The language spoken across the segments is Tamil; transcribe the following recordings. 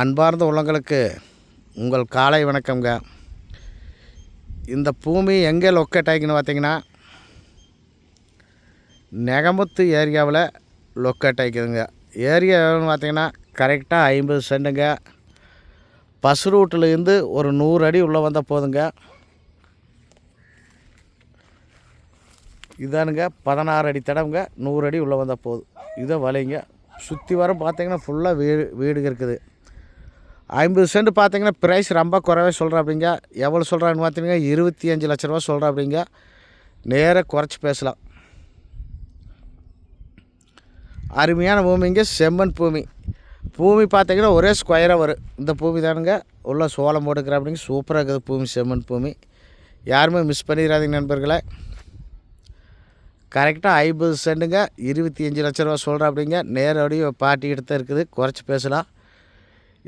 அன்பார்ந்த உள்ளங்களுக்கு உங்கள் காலை வணக்கம்ங்க. இந்த பூமி எங்கே லொக்கேட் ஆகிக்குன்னு பார்த்தீங்கன்னா நெகமுத்து ஏரியாவில் லொக்கேட் ஆகிக்குதுங்க. ஏரியா எவ்வளோன்னு பார்த்தீங்கன்னா கரெக்டாக ஐம்பது சென்ட்டுங்க பஸ் ரூட்டிலேருந்து ஒரு நூறு அடி உள்ளே வந்தால் போதுங்க. இதானுங்க பதினாறு அடி தடவுங்க நூறு அடி உள்ளே வந்தால் போதும். இதை வலைங்க. சுற்றி வர பார்த்தீங்கன்னா ஃபுல்லாக வீடு வீடுங்க இருக்குது. ஐம்பது சென்ட் பார்த்தீங்கன்னா ப்ரைஸ் ரொம்ப குறைவே சொல்கிறாப்பிடிங்க எவ்வளோ சொல்கிறான்னு பார்த்தீங்கன்னா இருபத்தி அஞ்சு லட்ச ரூபா சொல்கிறேன் நேராக குறைச்சி பேசலாம். அருமையான பூமிங்க செம்மண் பூமி. பூமி பார்த்தீங்கன்னா ஒரே ஸ்கொயராக வரும். இந்த பூமி தானுங்க. உள்ள சோளம் போட்டுக்கிறாப்பிங்க சூப்பராக இருக்குது பூமி செம்மண் பூமி. யாருமே மிஸ் பண்ணிடாதீங்க நண்பர்களே. கரெக்டாக ஐம்பது சென்ட்டுங்க இருபத்தி அஞ்சு லட்ச ரூபா சொல்கிறேன் அப்படிங்க நேரடியாக பாட்டிக்கிட்டு தான் இருக்குது. குறைச்சி பேசலாம்.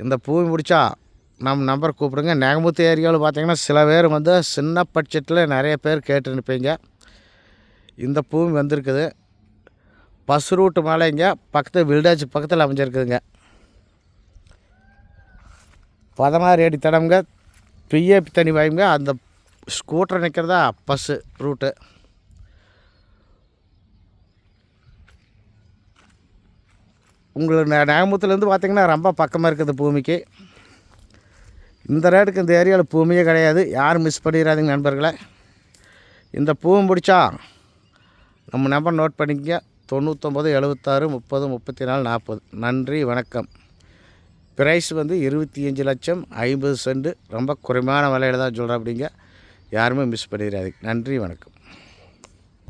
இந்த பூமி முடித்தா நம்ம நம்பர் கூப்பிடுங்க. நேகமுத்து ஏரியாவில் பார்த்தீங்கன்னா சில பேர் வந்து சின்ன பட்ஜெட்டில் நிறைய பேர் கேட்டு நிற்பீங்க இந்த பூமி வந்திருக்குது. பஸ் ரூட்டு மேலேங்க பக்கத்து வில்டேஜ் பக்கத்தில் அமைஞ்சிருக்குதுங்க. பதினாறு அடி தடம்ங்க. பிஏபி தனி வாயுங்க அந்த ஸ்கூட்டர் நிற்கிறதா பஸ்ஸு ரூட்டு. உங்களுக்கு நே- நேகமுத்துலேருந்து பார்த்தீங்கன்னா ரொம்ப பக்கமாக இருக்குது பூமிக்கு. இந்த ரேட்டுக்கு இந்த ஏரியாவில் பூமியே கிடையாது. யாரும் மிஸ் பண்ணிடாதீங்க நண்பர்களே. இந்த பூவும் பிடிச்சா நம்ம நம்பர் நோட் பண்ணிக்கங்க. தொண்ணூற்றொம்பது எழுபத்தாறு முப்பது முப்பத்தி நாலு நாற்பது. நன்றி வணக்கம். ப்ரைஸ் வந்து இருபத்தி அஞ்சு லட்சம் ஐம்பது சென்ட் ரொம்ப குறைவான விலையில தான் சொல்கிறேன் அப்படிங்க. யாருமே மிஸ் பண்ணிடாதீங்க. நன்றி வணக்கம்.